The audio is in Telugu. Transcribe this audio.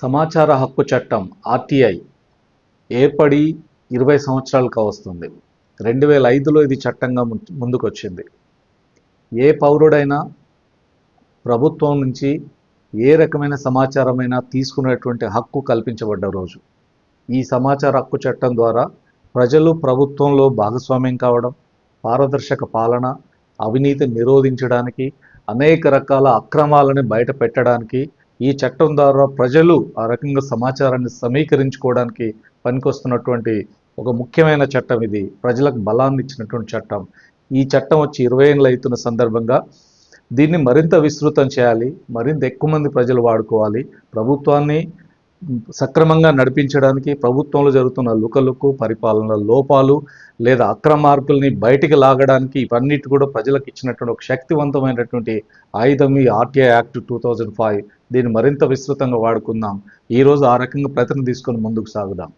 సమాచార హక్కు చట్టం ఆర్టీఐ ఏర్పడి ఇరవై సంవత్సరాలకు వస్తుంది. రెండు వేల ఐదులో ఇది చట్టంగా ము- ముందుకొచ్చింది. ఏ పౌరుడైనా ప్రభుత్వం నుంచి ఏ రకమైన సమాచారమైనా తీసుకునేటువంటి హక్కు కల్పించబడ్డ రోజు. ఈ సమాచార హక్కు చట్టం ద్వారా ప్రజలు ప్రభుత్వంలో భాగస్వామ్యం కావడం పారదర్శక పాలన అవినీతిని నిరోధించడానికి అనేక రకాల అక్రమాలని బయట పెట్టడానికి ఈ చట్టం ద్వారా ప్రజలు ఆ రకంగా సమాచారాన్ని సమీకరించుకోవడానికి పనికొస్తున్నటువంటి ఒక ముఖ్యమైన చట్టం ఇది. ప్రజలకు బలాన్ని ఇచ్చినటువంటి చట్టం. ఈ చట్టం వచ్చి ఇరవై ఏళ్ళు అవుతున్న సందర్భంగా దీన్ని మరింత విస్తృతం చేయాలి. మరింత ఎక్కువ మంది ప్రజలు వాడుకోవాలి. ప్రభుత్వాన్ని సక్రమంగా నడిపించడానికి ప్రభుత్వంలో జరుగుతున్న లుకలుకు పరిపాలన లోపాలు లేదా అక్రమార్కుల్ని బయటికి లాగడానికి ఇవన్నిటి కూడా ప్రజలకు ఇచ్చినటువంటి ఒక శక్తివంతమైనటువంటి ఆయుధం ఈ RTI act two thousand five. దీన్ని మరింత విస్తృతంగా వాడుకుందాం. ఈరోజు ఆ రకంగా ప్రతిని తీసుకొని ముందుకు సాగుదాం.